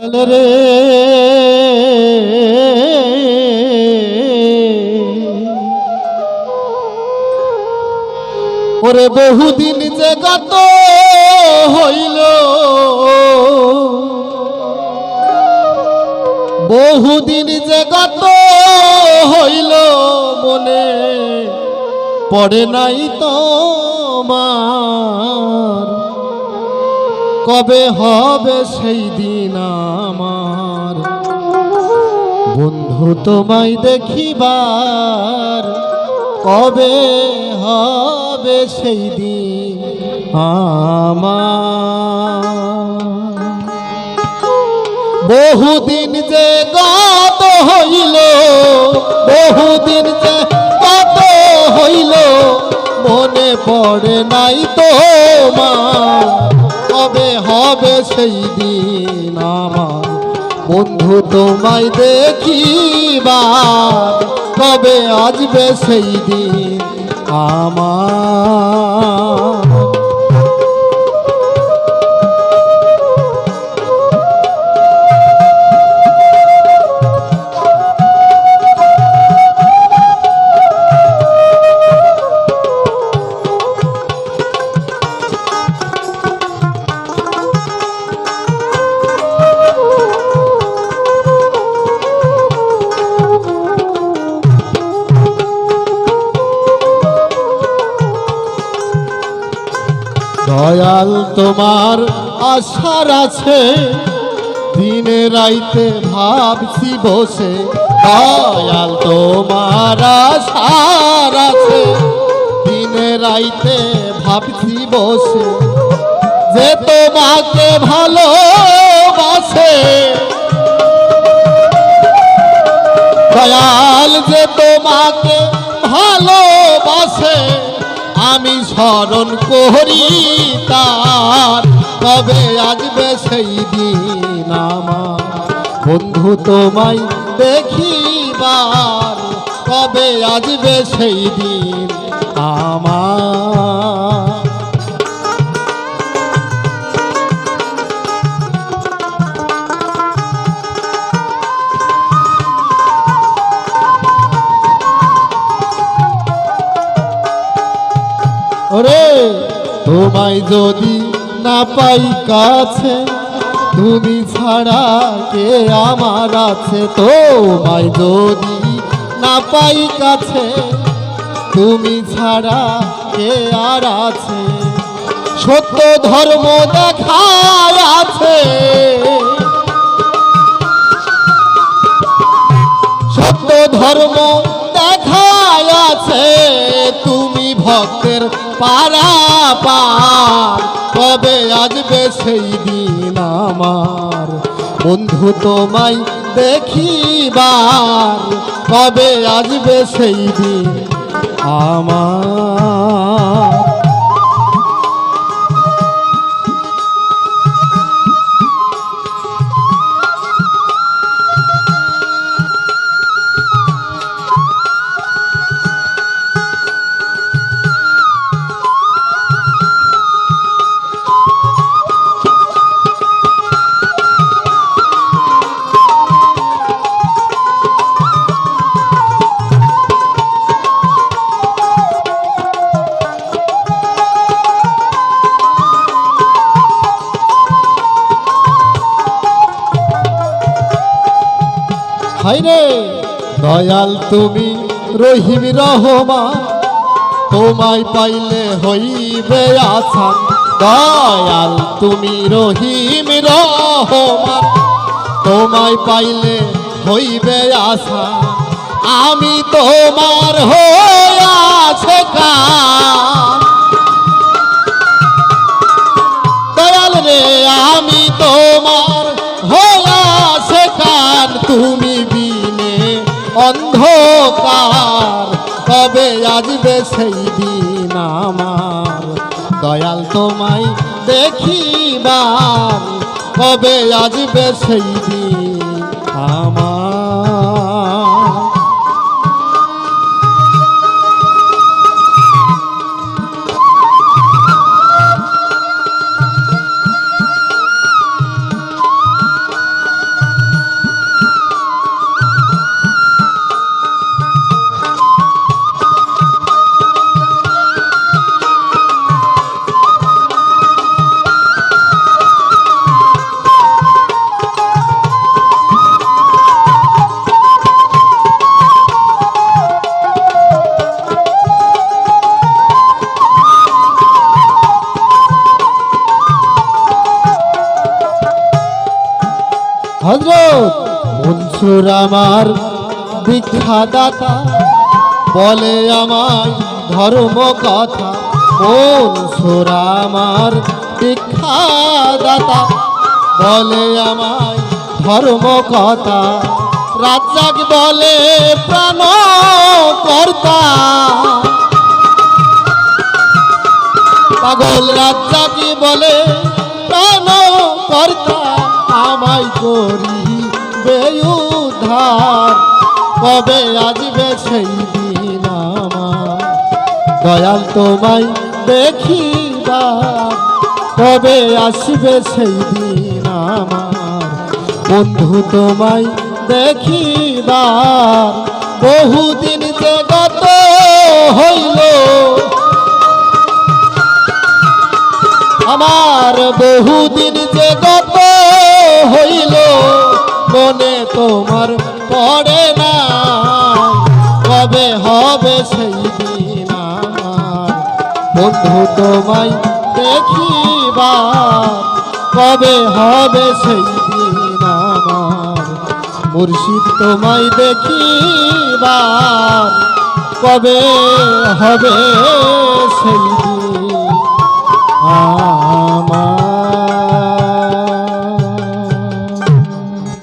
রে। ওরে বহুদিন যে গত হইল বহুদিন যে গত হইল মনে পড়ে নাই তোমার। কবে হবে সেই দিন আমার? বন্ধু তোমায় দেখিবার কবে হবে সেই দিন আমার? বহুদিন যে গত হইল, বহুদিন যে গত হইল, মনে পড়ে নাই তো কবে হবে সেই দিন আমার। বন্ধু তোমায় দেখিবার কবে আসবে সেই দিন আমার। দয়াল তোমার আশার আছে। দিনে রাইতে ভাবছি বসে, দয়াল তোমার আশার আছে। দিনে রাইতে ভাবছি বসে, যে তোমাকে ভালোবাসে। দয়াল যে তোমাকে ভালোবাসে আমি স্মরণ করি তার কবে আসবে সেই দিন আমার। বন্ধু তোমায় দেখিবার কবে আসবে সেই দিন আমার। ওরে, তোমায় যদি না পাই কাছে, তুমি ছাড়া কে আমার আছে? তোমায় যদি না পাই কাছে, তুমি ছাড়া কে আর আছে? সত্য ধর্ম দেখায় আছে। সত্য ধর্ম দেখায় আছে, তুমি ভক্তের পারা পার। কবে আসবে সেই দিন আমার। বন্ধু তোমায় দেখিবার। কবে আসবে সেই দিন আমার। হাইরে দয়াল তুমি রহিম রহমান, তোমায় পাইলে হইবে আসান। দয়াল তুমি রহিম রহমান, তোমায় পাইলে হইবে আসান। আমি তোমার কান দয়াল অন্ধকার কবে আসবে সেই দিন আমার? দয়াল তোমায় দেখিবার কবে আসবে সেই দিন আমার? হজরত মনসুর আমার দীক্ষা দাতা বলে আমায় ধর্ম কথা, মনসুর আমার দীক্ষা দাতা বলে আমায় ধর্ম কথা, রাজ্জাক বলে প্রাণ কর্তা পাগল রাজা কি বলে প্রাণ আমায় করি বেউধার কবে আসবে সেই দিন আমার? দয়াল তোমায় দেখিবার কবে আসবে সেই দিন আমার? বন্ধু তোমায় দেখিবার বহুদিন যে গত হইল। আমার বহুদিন যে গত হইল মনে তোমার পড়ে না। কবে হবে সেই দিন বন্ধু তোমায় দেখিবার কবে হবে সেই দিন মুর্শিদ তোমায় দেখিবার কবে হবে সেই দিন